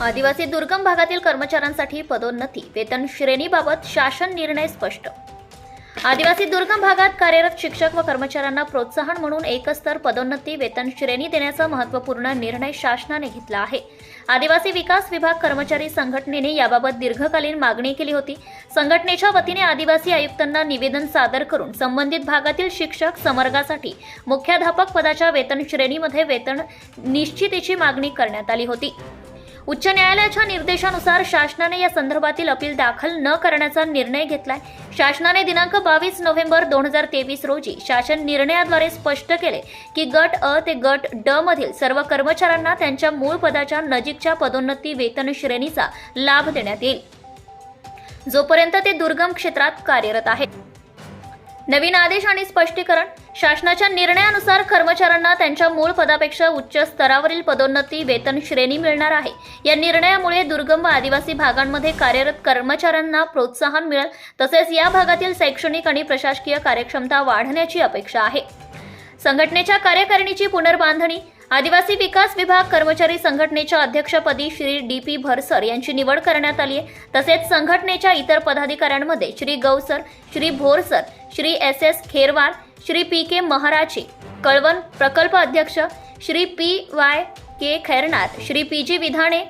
आदिवासी दुर्गम भागातील कर्मचाऱ्यांसाठी पदोन्नती. वेतन श्रेणीबाबत शासन निर्णय स्पष्ट. आदिवासी दुर्गम भागात कार्यरत शिक्षक व कर्मचाऱ्यांना प्रोत्साहन म्हणून एकस्तर पदोन्नती वेतन श्रेणी देण्याचा महत्त्वपूर्ण निर्णय शासनाने घेतला आहे. आदिवासी विकास विभाग कर्मचारी संघटनेने याबाबत दीर्घकालीन मागणी केली होती. संघटनेच्या वतीने आदिवासी आयुक्तांना निवेदन सादर करून संबंधित भागातील शिक्षक समर्गासाठी मुख्याध्यापक पदाच्या वेतन श्रेणीमध्ये वेतन निश्चितीची मागणी करण्यात आली होती. उच्च न्यायालयाच्या निर्देशानुसार शासनाने या संदर्भातील अपील दाखल न करण्याचा निर्णय घेतलाय. शासनाने दिनांक बावीस नोव्हेंबर दोन हजार तेवीस रोजी शासन निर्णयाद्वारे स्पष्ट केले की गट अ ते गट ड मधील सर्व कर्मचाऱ्यांना त्यांच्या मूळ पदाच्या नजीकच्या पदोन्नती वेतन श्रेणीचा लाभ देण्यात येईल. जोपर्यंत ते दुर्गम क्षेत्रात कार्यरत आहेत. नवीन आदेश आणि स्पष्टीकरण. शासनाच्या निर्णयानुसार कर्मचाऱ्यांना त्यांच्या मूळ पदापेक्षा उच्च स्तरावरील पदोन्नती वेतन श्रेणी मिळणार आहे. या निर्णयामुळे दुर्गम व आदिवासी भागांमध्ये कार्यरत कर्मचाऱ्यांना प्रोत्साहन मिळेल. तसेच या भागातील शैक्षणिक आणि प्रशासकीय कार्यक्षमता वाढण्याची अपेक्षा आहे. संघटनेच्या कार्यकारिणीची पुनर्बांधणी आदिवासी विकास विभाग कर्मचारी संघटनेच्या अध्यक्षपदी श्री डी पी भरसर यांची निवड करण्यात आली आहे. तसेच संघटनेच्या इतर पदाधिकाऱ्यांमध्ये Shri Gausar Shri Bhorsar Shri S S Kherwar Shri P K महाराचे Kalwan प्रकल्प अध्यक्ष Shri P Y K Khairnar Shri P G Vidhane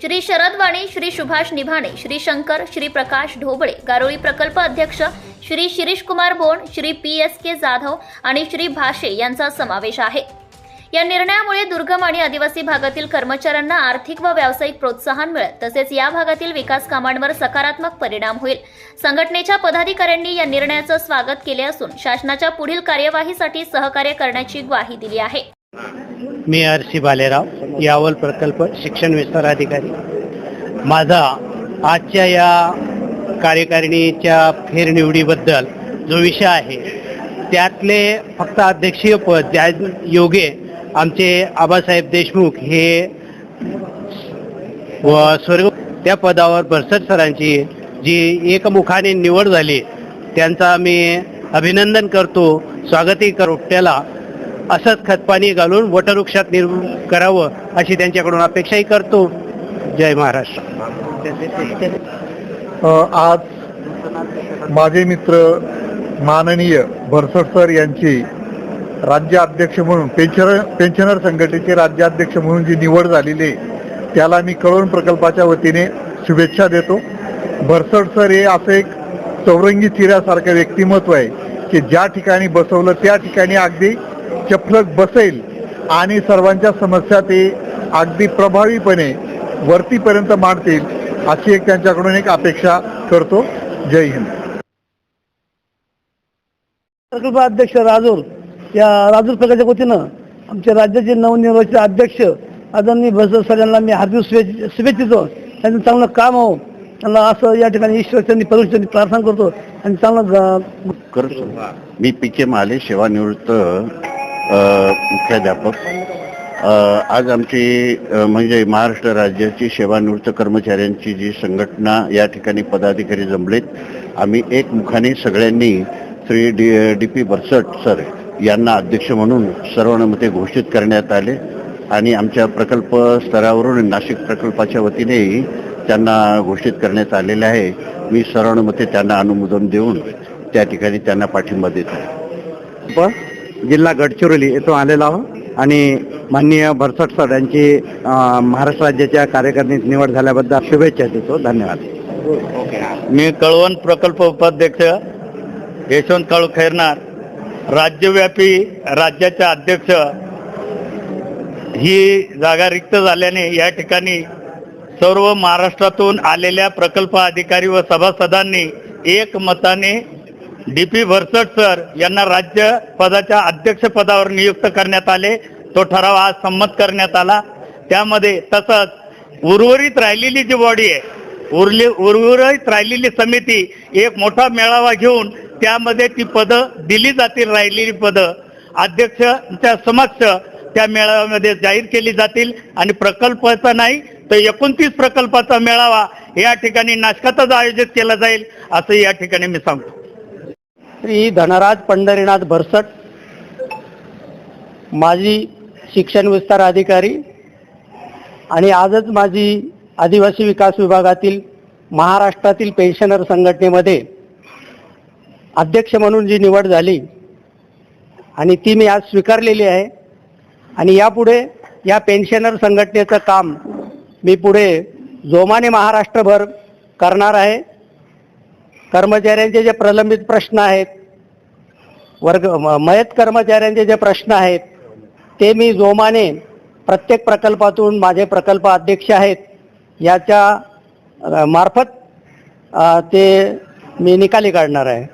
Shri Sharad वाणी श्री सुभाष निभाणे श्री शंकर श्री प्रकाश ढोबळे गारोळी प्रकल्प अध्यक्ष Shri Shirish Kumar Bond Shri P S K Jadhav आणि श्री भाषे यांचा समावेश आहे. या निर्णयामुळे दुर्गम आणि आदिवासी भागातील कर्मचाऱ्यांना आर्थिक व व्यावसायिक प्रोत्साहन मिळेल. तसेच या भागातील विकास कामांवर सकारात्मक परिणाम होईल. संघटनेच्या पदाधिकाऱ्यांनी या निर्णयाचं स्वागत केले असून शासनाच्या पुढील कार्यवाहीसाठी सहकार्य करण्याची ग्वाही दिली आहे. मी हर्षी बालेराव यावल प्रकल्प शिक्षण विस्तार अधिकारी माझा आजच्या या कार्यकारिणीच्या फेरनिवडीबद्दल जो विषय आहे त्यातले फक्त अध्यक्षीय पद ज्या योगे आमचे आबासाहेब देशमुख हे व स्वर्ग त्या पदावर भरसट सरांची जी एकमुखाने निवड झाली त्यांचा मी अभिनंदन करतो स्वागतही करू त्याला असंच खतपाणी घालून वटवृक्षात निर् करावं अशी त्यांच्याकडून अपेक्षाही करतो. जय महाराष्ट्र. आज माझे मित्र माननीय भरसट सर यांची राज्य अध्यक्ष म्हणून पेन्शनर पेन्शनर संघटनेचे राज्य अध्यक्ष म्हणून जी निवड झालेली आहे त्याला मी कळवण प्रकल्पाच्या वतीने शुभेच्छा देतो. भरसट सर हे असं एक चौरंगी चिऱ्यासारखं व्यक्तिमत्व आहे की ज्या ठिकाणी बसवलं त्या ठिकाणी अगदी चपलक बसेल आणि सर्वांच्या समस्या ते अगदी प्रभावीपणे वरतीपर्यंत मांडतील अशी एक त्यांच्याकडून एक अपेक्षा करतो. जय हिंद. प्रकल्प अध्यक्ष राजूर या राजूर प्रकारच्या वतीनं आमच्या राज्याचे नवनिर्वाचित अध्यक्ष आदरणीय भसर सर यांना मी हार्दिक शुभे शुभेच्छितो. त्यांचं चांगलं काम हो. त्यांना असं या ठिकाणी ईश्वर त्यांनी परमेश्वरांनी प्रार्थना करतो आणि चांगलं करतो. मी पी के महाले सेवानिवृत्त मुख्याध्यापक. आज आमची म्हणजे महाराष्ट्र राज्याची सेवानिवृत्त कर्मचाऱ्यांची जी संघटना या ठिकाणी पदाधिकारी जमलेत आम्ही एकमुखाने सगळ्यांनी Shri D D P Barsat sir यांना अध्यक्ष म्हणून सर्वानुमते घोषित करण्यात आले आणि आमच्या प्रकल्प स्तरावरून नाशिक प्रकल्पाच्या वतीनेही त्यांना घोषित करण्यात आलेले आहे. मी सर्वानुमते त्यांना अनुमोदन देऊन त्या ठिकाणी त्यांना पाठिंबा देत आहे. जिल्हा गडचिरोली येथून आलेलो आहोत आणि माननीय भरसट सर यांची महाराष्ट्र राज्याच्या कार्यकारिणीत निवड झाल्याबद्दल शुभेच्छा देतो. धन्यवाद. मी कळवण प्रकल्प उपाध्यक्ष यशवंत काळू खैरनार. राज्यव्यापी राज्याच्या अध्यक्ष ही जागा रिक्त झाल्याने या ठिकाणी सर्व महाराष्ट्रातून आलेल्या प्रकल्प अधिकारी व सभासदांनी एक मताने डी पी भरसट सर यांना राज्य पदाच्या अध्यक्षपदावर नियुक्त करण्यात आले. तो ठराव आज संमत करण्यात आला. त्यामध्ये तसंच उर्वरित राहिलेली जी बॉडी आहे उरली उर्वरित राहिलेली समिती एक मोठा मेळावा घेऊन त्यामध्ये ती पदं दिली जातील राहिलेली पदं. अध्यक्षांच्या समक्ष त्या मेळाव्यामध्ये जाहीर केली जातील आणि प्रकल्पाचा नाही तर एकोणतीस प्रकल्पाचा मेळावा या ठिकाणी नाशकातच आयोजित केला जाईल असं या ठिकाणी मी सांगतो. श्री धनराज पंढरीनाथ भरसट माजी शिक्षण विस्तार अधिकारी आणि आजच माझी आदिवासी विकास विभागातील महाराष्ट्रातील पेन्शनर संघटनेमध्ये अध्यक्ष म्हणून जी निवड झाली आणि ती मी आज स्वीकारलेली आहे. आणि यापुढे या पेन्शनर संघटनेचं काम मी पुढे जोमाने महाराष्ट्रभर करणार आहे. कर्मचाऱ्यांचे जे प्रलंबित प्रश्न आहेत वर्ग म- मयत कर्मचाऱ्यांचे जे प्रश्न आहेत ते मी जोमाने प्रत्येक प्रकल्पातून माझे प्रकल्प अध्यक्ष आहेत याच्या मार्फत ते मी निकाली काढणार आहे.